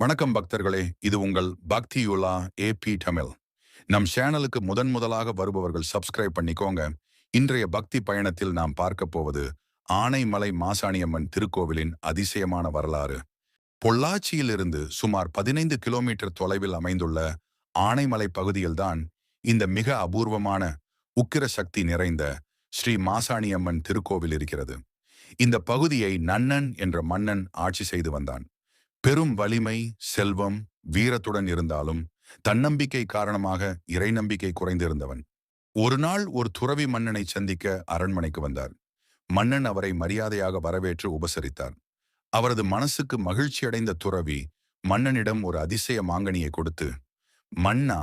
வணக்கம் பக்தர்களே. இது உங்கள் பக்தியுலா ஏ ஏபி தமிழ். நம் சேனலுக்கு முதன் முதலாக வருபவர்கள் சப்ஸ்கிரைப் பண்ணிக்கோங்க. இன்றைய பக்தி பயணத்தில் நாம் பார்க்க போவது ஆனைமலை மாசாணியம்மன் திருக்கோவிலின் அதிசயமான வரலாறு. பொள்ளாச்சியிலிருந்து சுமார் பதினைந்து கிலோமீட்டர் தொலைவில் அமைந்துள்ள ஆனைமலை பகுதியில்தான் இந்த மிக அபூர்வமான உக்கிர சக்தி நிறைந்த ஸ்ரீ மாசாணியம்மன் திருக்கோவில் இருக்கிறது. இந்த பகுதியை நன்னன் என்ற மன்னன் ஆட்சி செய்து வந்தான். பெரும் வலிமை செல்வம் வீரத்துடன் இருந்தாலும் தன்னம்பிக்கை காரணமாக இறை நம்பிக்கை குறைந்திருந்தவன். ஒரு நாள் ஒரு துறவி மன்னனை சந்திக்க அரண்மனைக்கு வந்தார். மன்னன் அவரை மரியாதையாக வரவேற்று உபசரித்தார். அவரது மனசுக்கு மகிழ்ச்சியடைந்த துறவி மன்னனிடம் ஒரு அதிசய மாங்கனியை கொடுத்து மன்னா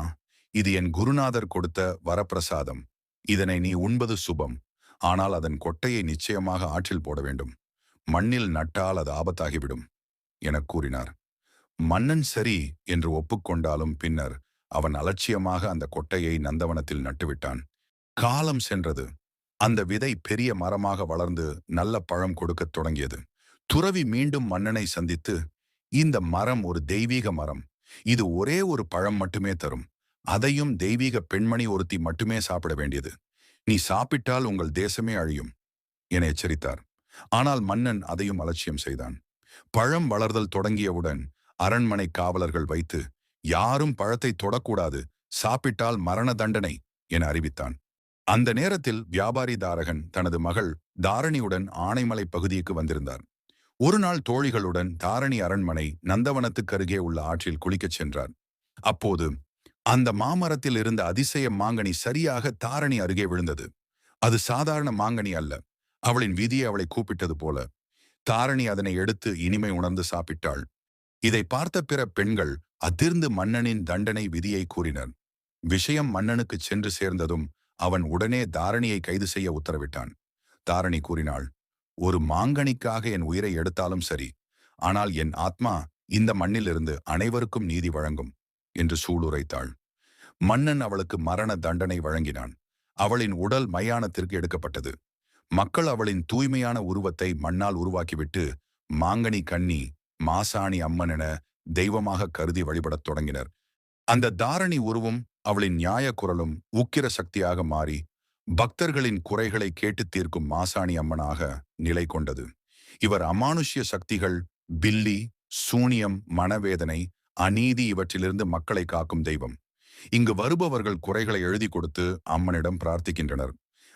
இது என் குருநாதர் கொடுத்த வரப்பிரசாதம். இதனை நீ உண்பது சுபம். ஆனால் அதன் கொட்டையை நிச்சயமாக ஆற்றில் போட வேண்டும். மண்ணில் நட்டால் அது ஆபத்தாகிவிடும். எனக் கூறினார். மன்னன் சரி என்று ஒப்புக்கொண்டாலும் பின்னர் அவன் அலட்சியமாக அந்த கொட்டையை நந்தவனத்தில் நட்டுவிட்டான். காலம் சென்றது. அந்த விதை பெரிய மரமாக வளர்ந்து நல்ல பழம் கொடுக்கத் தொடங்கியது. துறவி மீண்டும் மன்னனை சந்தித்து இந்த மரம் ஒரு தெய்வீக மரம். இது ஒரே ஒரு பழம் மட்டுமே தரும். அதையும் தெய்வீக பெண்மணி ஒருத்தி மட்டுமே சாப்பிட வேண்டியது. நீ சாப்பிட்டால் உங்கள் தேசமே அழியும். என எச்சரித்தார். ஆனால் மன்னன் அதையும் அலட்சியம் செய்தான். பழம் வளர்தல் தொடங்கியவுடன் அரண்மனை காவலர்கள் வைத்து யாரும் பழத்தை தொடக்கூடாது சாப்பிட்டால் மரண தண்டனை என அறிவித்தான். அந்த நேரத்தில் வியாபாரி தாரகன் தனது மகள் தாரணியுடன் ஆனைமலை பகுதிக்கு வந்திருந்தார். ஒரு நாள் தோழிகளுடன் தாரணி அரண்மனை நந்தவனத்துக்கு அருகே உள்ள ஆற்றில் குளிக்கச் சென்றார். அப்போது அந்த மாமரத்தில் இருந்த அதிசய மாங்கனி சரியாக தாரணி அருகே விழுந்தது. அது சாதாரண மாங்கனி அல்ல. அவளின் விதியை அவளை கூப்பிட்டது போல. தாரணி அதனை எடுத்து இனிமை உணர்ந்து சாப்பிட்டாள். இதை பார்த்த பிற பெண்கள் அதிர்ந்து மன்னனின் தண்டனை விதியை கூறினர். விஷயம் மன்னனுக்கு சென்று சேர்ந்ததும் அவன் உடனே தாரணியை கைது செய்ய உத்தரவிட்டான். தாரணி கூறினாள் ஒரு மாங்கனிக்காக என் உயிரை எடுத்தாலும் சரி ஆனால் என் ஆத்மா இந்த மண்ணிலிருந்து அனைவருக்கும் நீதி வழங்கும் என்று சூளுரைத்தாள். மன்னன் அவளுக்கு மரண தண்டனை வழங்கினான். அவளின் உடல் மயானத்திற்கு எடுக்கப்பட்டது. மக்கள் அவளின் தூய்மையான உருவத்தை மண்ணால் உருவாக்கிவிட்டு மாங்கனி கண்ணி மாசாணி அம்மன் என தெய்வமாக கருதி வழிபடத் தொடங்கினர். அந்த தாரணி உருவும் அவளின் நியாய குரலும் உக்கிர சக்தியாக மாறி பக்தர்களின் குறைகளை கேட்டு தீர்க்கும் மாசாணி அம்மனாக நிலை கொண்டது. இவர் அமானுஷ்ய சக்திகள் பில்லி சூனியம் மனவேதனை அநீதி இவற்றிலிருந்து மக்களை காக்கும் தெய்வம். இங்கு வருபவர்கள் குறைகளை எழுதி கொடுத்து அம்மனிடம் பிரார்த்திக்கின்றனர்.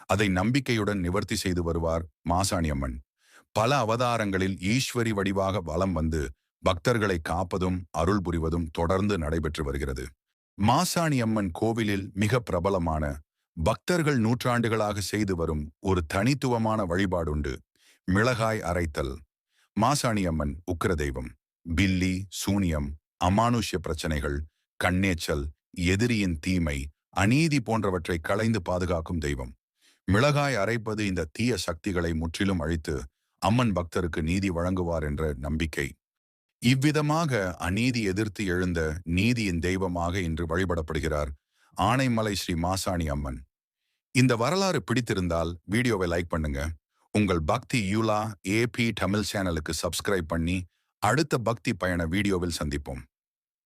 அதை நம்பிக்கையுடன் நிவர்த்தி செய்து வருவார் மாசாணி அம்மன் பல அவதாரங்களில் ஈஸ்வரி வடிவாக வலம் வந்து பக்தர்களை காப்பதும் அருள் புரிவதும் தொடர்ந்து நடைபெற்று வருகிறது. மாசாணி அம்மன் கோவிலில் மிக பிரபலமான பக்தர்கள் நூற்றாண்டுகளாக செய்து வரும் ஒரு தனித்துவமான வழிபாடுண்டு மிளகாய் அரைத்தல். மாசாணி அம்மன் உக்கிர தெய்வம் பில்லி சூனியம் அமானுஷ்ய பிரச்சனைகள் கண்ணேச்சல் எதிரியின் தீமை அநீதி போன்றவற்றை களைந்து பாதுகாக்கும் தெய்வம். மிளகாய் அரைப்பது இந்த தீய சக்திகளை முற்றிலும் அழித்து அம்மன் பக்தருக்கு நீதி வழங்குவார் என்ற நம்பிக்கை. இவ்விதமாக அநீதி எதிர்த்து எழுந்த நீதியின் தெய்வமாக இன்று வழிபடப்படுகிறார் ஆனைமலை ஸ்ரீ மாசாணி அம்மன். இந்த வரலாறு பிடித்திருந்தால் வீடியோவை லைக் பண்ணுங்க. உங்கள் பக்தி யூலா ஏபி தமிழ் சேனலுக்கு சப்ஸ்கிரைப் பண்ணி அடுத்த பக்தி பயண வீடியோவில் சந்திப்போம்.